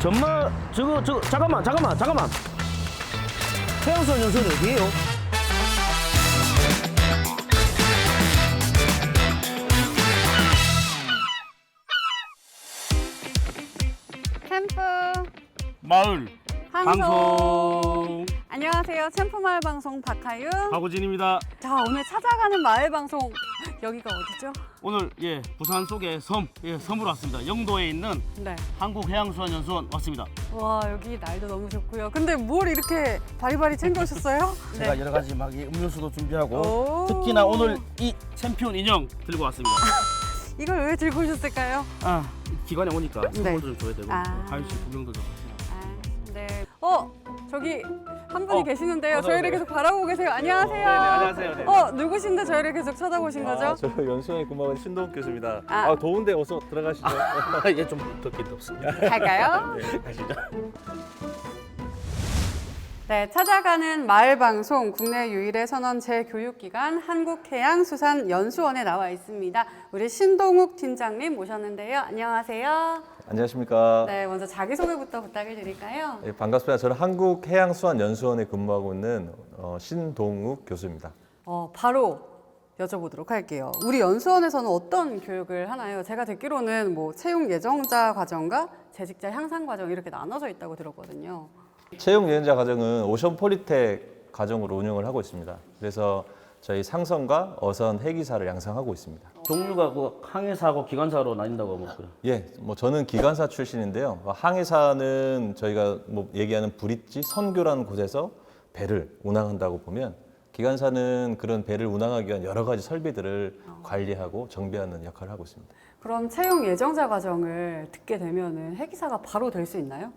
정말 저거 저거 잠깐만 잠깐만 잠깐만 태양선 연수는 어디에요? 캠프 마을 방송. 방송 안녕하세요. 캠프마을 방송 박하윤. 박우진입니다. 자 오늘 찾아가는 마을 방송 여기가 어디죠? 오늘 예 부산 속의 섬 예, 섬으로 왔습니다. 영도에 있는 네. 한국해양수산연수원 왔습니다. 와 여기 날도 너무 좋고요. 근데 뭘 이렇게 바리바리 챙겨오셨어요? 제가 여러 가지 막 이 음료수도 준비하고 오. 특히나 오늘 이 챔피언 인형 들고 왔습니다. 이걸 왜 들고 오셨을까요? 아 기관에 오니까 네. 선물도 좀 줘야 되고 아. 하윤 씨 구경도 좀 하시나. 아, 네. 어 저기 한 분이 어, 계시는데요. 어서 저희를 오세요. 계속 바라보고 계세요. 안녕하세요. 네네, 안녕하세요. 네. 어 누구신데 저희를 계속 쳐다보신 거죠? 아, 저 연수원에 근무하는 신동욱 교수입니다. 아. 아, 더운데 어서 들어가시죠. 예좀 덥긴 덥습니다. 갈까요? 가시죠. 네, 찾아가는 마을 방송 국내 유일의 선원 재교육기관 한국해양수산연수원에 나와 있습니다. 우리 신동욱 팀장님 모셨는데요. 안녕하세요. 안녕하십니까. 네, 먼저 자기소개부터 부탁을 드릴까요? 예, 반갑습니다. 저는 한국해양수산연수원에 근무하고 있는 어, 신동욱 교수입니다. 어, 바로 여쭤보도록 할게요. 우리 연수원에서는 어떤 교육을 하나요? 제가 듣기로는 뭐 채용 예정자 과정과 재직자 향상 과정 이렇게 나눠져 있다고 들었거든요. 채용 예언자 과정은 오션 폴리텍 과정으로 운영을 하고 있습니다. 그래서 저희 상선과 어선 해기사를 양성하고 있습니다. 종류가 그 항해사하고 기관사로 나뉜다고 뭐 그래. 예, 뭐 저는 기관사 출신인데요. 어, 항해사는 저희가 뭐 얘기하는 브릿지 선교라는 곳에서 배를 운항한다고 보면 기관사는 그런 배를 운항하기 위한 여러 가지 설비들을 관리하고 정비하는 역할을 하고 있습니다. 그럼 채용 예정자 과정을 듣게 되면은 해기사가 바로 될 수 있나요?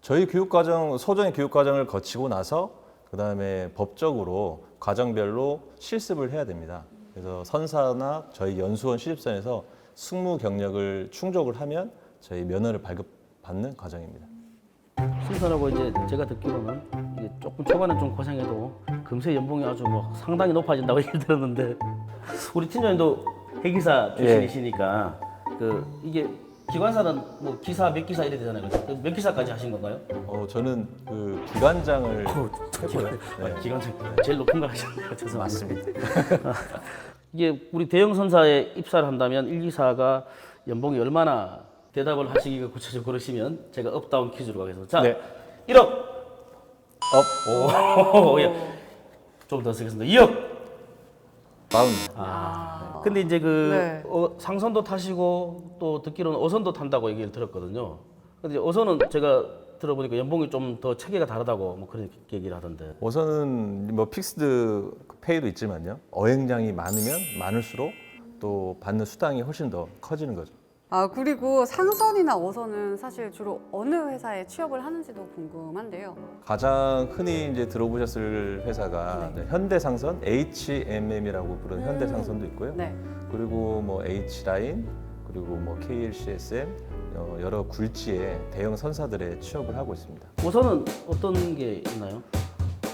저희 교육 과정 소정의 교육 과정을 거치고 나서 그 다음에 법적으로 과정별로 실습을 해야 됩니다. 그래서 선사나 저희 연수원 시집선에서 승무 경력을 충족을 하면 저희 면허를 발급받는 과정입니다. 승선하고 이제 제가 듣기로는 이게 조금 초반에 좀 고생해도 금세 연봉이 아주 뭐 상당히 높아진다고 얘기 들었는데 우리 팀장님도 해기사 출신이시니까 그 이게 기관사는 뭐 기사 몇 기사 이래 되잖아요. 그죠? 그몇 기사까지 하신 건가요? 어, 저는 그 기관장을 했고요. 네. 기관사 제일 높은 걸 하셨네요. 죄송합니다. 이게 우리 대형 선사에 입사를 한다면 1, 2사가 연봉이 얼마나 대답을 하시기가 구체적으로 그러시면 제가 업다운 퀴즈로 가겠습니다. 자, 네. 1억. 업 오, 예. 좀 더 쓰겠습니다. 2억. 마흔. 아. 근데 이제 그 네. 어, 상선도 타시고 또 듣기로는 어선도 탄다고 얘기를 들었거든요. 근데 어선은 제가 들어보니까 연봉이 좀 더 체계가 다르다고 뭐 그런 얘기를 하던데. 우선은 뭐 픽스드 페이도 있지만요. 어행량이 많으면 많을수록 또 받는 수당이 훨씬 더 커지는 거죠. 아 그리고 상선이나 어선은 사실 주로 어느 회사에 취업을 하는지도 궁금한데요. 가장 흔히 이제 들어보셨을 회사가 네. 네, 현대상선 HMM이라고 부르는 음. 현대상선도 있고요. 네. 그리고 뭐 H라인 그리고 뭐 KLCSM 어, 여러 굴지의 대형 선사들에 취업을 하고 있습니다. 어선은 어떤 게 있나요?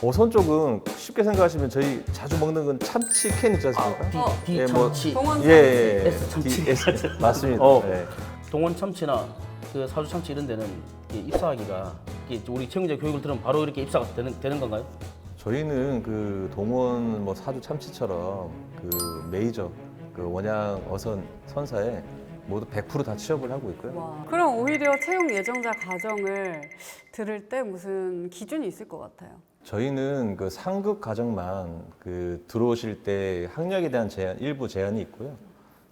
어선 쪽은 쉽게 생각하시면 저희 자주 먹는 건 참치 캔 있지 않습니까? 디, 어. 디 예, 뭐 참치, 동원 예, 예, 예. S 참치. D- S, 맞습니다. 어. 네. 동원 참치나 그 사주 참치 이런 데는 이게 입사하기가 이게 우리 채용자 교육을 들으면 바로 이렇게 입사가 되는 되는 건가요? 저희는 그 동원 뭐 사주 참치처럼 그 메이저 그 원양 어선 선사에 모두 100%다 취업을 하고 있고요. 와. 그럼 오히려 채용 예정자 과정을 들을 때 무슨 기준이 있을 것 같아요. 저희는 그 상급 과정만 그 들어오실 때 학력에 대한 제한 일부 제한이 있고요.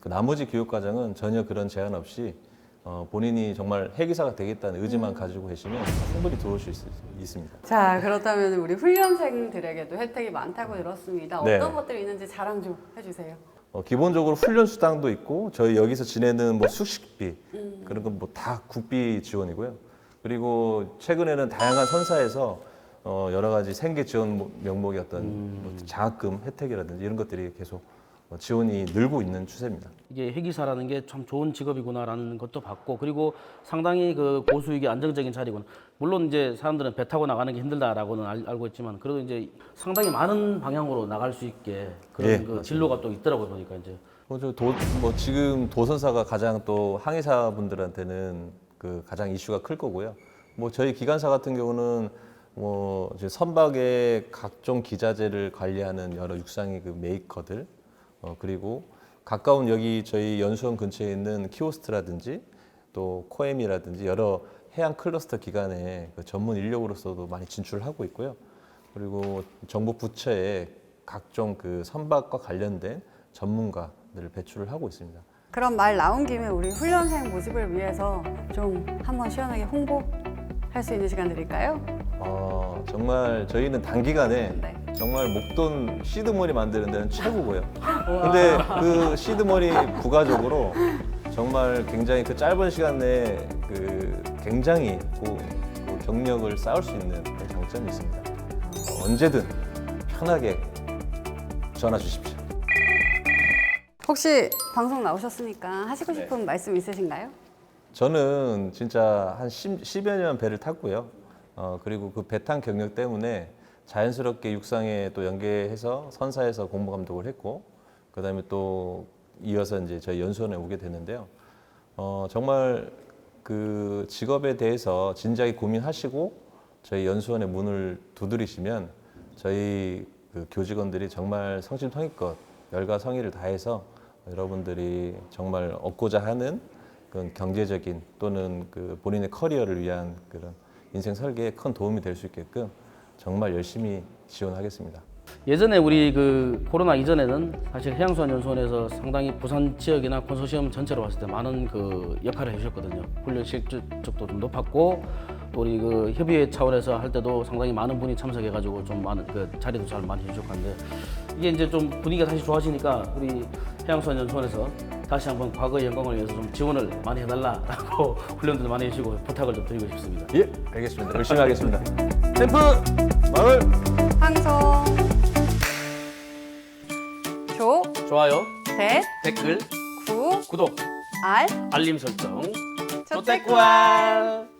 그 나머지 교육 과정은 전혀 그런 제한 없이 어, 본인이 정말 해기사가 되겠다는 의지만 가지고 계시면 충분히 들어오실 수 있- 있습니다. 자 그렇다면 우리 훈련생들에게도 혜택이 많다고 들었습니다. 네. 어떤 것들이 있는지 자랑 좀 해주세요. 어, 기본적으로 훈련 수당도 있고 저희 여기서 지내는 뭐 숙식비 음. 그런 건 뭐 다 국비 지원이고요. 그리고 최근에는 다양한 선사에서 어, 여러 가지 생계 지원 모- 명목의 어떤 음. 뭐 장학금 혜택이라든지 이런 것들이 계속 어, 지원이 늘고 있는 추세입니다. 이게 회기사라는 게 참 좋은 직업이구나라는 것도 봤고 그리고 상당히 그 고수익이 안정적인 자리구나. 물론 이제 사람들은 배 타고 나가는 게 힘들다라고는 알, 알고 있지만 그래도 이제 상당히 많은 방향으로 나갈 수 있게 그런 예, 그. 진로가 또 있더라고요 보니까 이제. 뭐, 저 도, 뭐 지금 도선사가 가장 또 항해사 분들한테는 그 가장 이슈가 클 거고요. 뭐 저희 기관사 같은 경우는 뭐 이제 선박의 각종 기자재를 관리하는 여러 육상의 그 메이커들 어, 그리고 가까운 여기 저희 연수원 근처에 있는 키오스트라든지 또 코엠이라든지 여러 해양 클러스터 기관의 그 전문 인력으로서도 많이 진출하고 있고요. 그리고 정부 부처에 각종 그 선박과 관련된 전문가들을 배출을 하고 있습니다. 그럼 말 나온 김에 우리 훈련생 모집을 위해서 좀 한번 시원하게 홍보할 수 있는 시간 드릴까요? 어, 정말 저희는 단기간에 네. 정말 목돈 시드머리 만드는 데는 최고고요. 근데 그 시드머리 부가적으로 정말 굉장히 그 짧은 시간 내에 그 굉장히 그, 그 경력을 쌓을 수 있는 그런 장점이 있습니다. 어, 언제든 편하게 전화 주십시오. 혹시 방송 나오셨으니까 하시고 싶은 말씀 있으신가요? 저는 진짜 한 10, 10여 년 배를 탔고요. 어, 그리고 그배탄 경력 때문에 자연스럽게 육상에 또 연계해서 선사에서 공부 감독을 했고, 그 다음에 또 이어서 이제 저희 연수원에 오게 됐는데요. 어, 정말 그 직업에 대해서 진지하게 고민하시고 저희 연수원의 문을 두드리시면 저희 그 교직원들이 정말 성심성의껏 열과 성의를 다해서 여러분들이 정말 얻고자 하는 그런 경제적인 또는 그 본인의 커리어를 위한 그런 인생 설계에 큰 도움이 될 수 있게끔 정말 열심히 지원하겠습니다. 예전에 우리 그 코로나 이전에는 사실 해양수원 연수원에서 상당히 부산 지역이나 콘소시엄 전체로 봤을 때 많은 그 역할을 해주셨거든요. 훈련 실적도 좀 높았고 또 우리 그 협의회 차원에서 할 때도 상당히 많은 분이 참석해가지고 좀 많은 그 자리도 잘 많이 해주셨는데 이게 이제 좀 분위기가 다시 좋아지니까 우리 해양수원 연수원에서 다시 한번 과거의 영광을 위해서 좀 지원을 많이 해달라라고 훈련도 많이 해주시고 부탁을 좀 드리고 싶습니다. 예, 알겠습니다. 열심히 하겠습니다. 샘프 마을 방송 조, 좋아요, 대, 댓글, 구, 구독, 알, 알림 설정. 조태꾸알.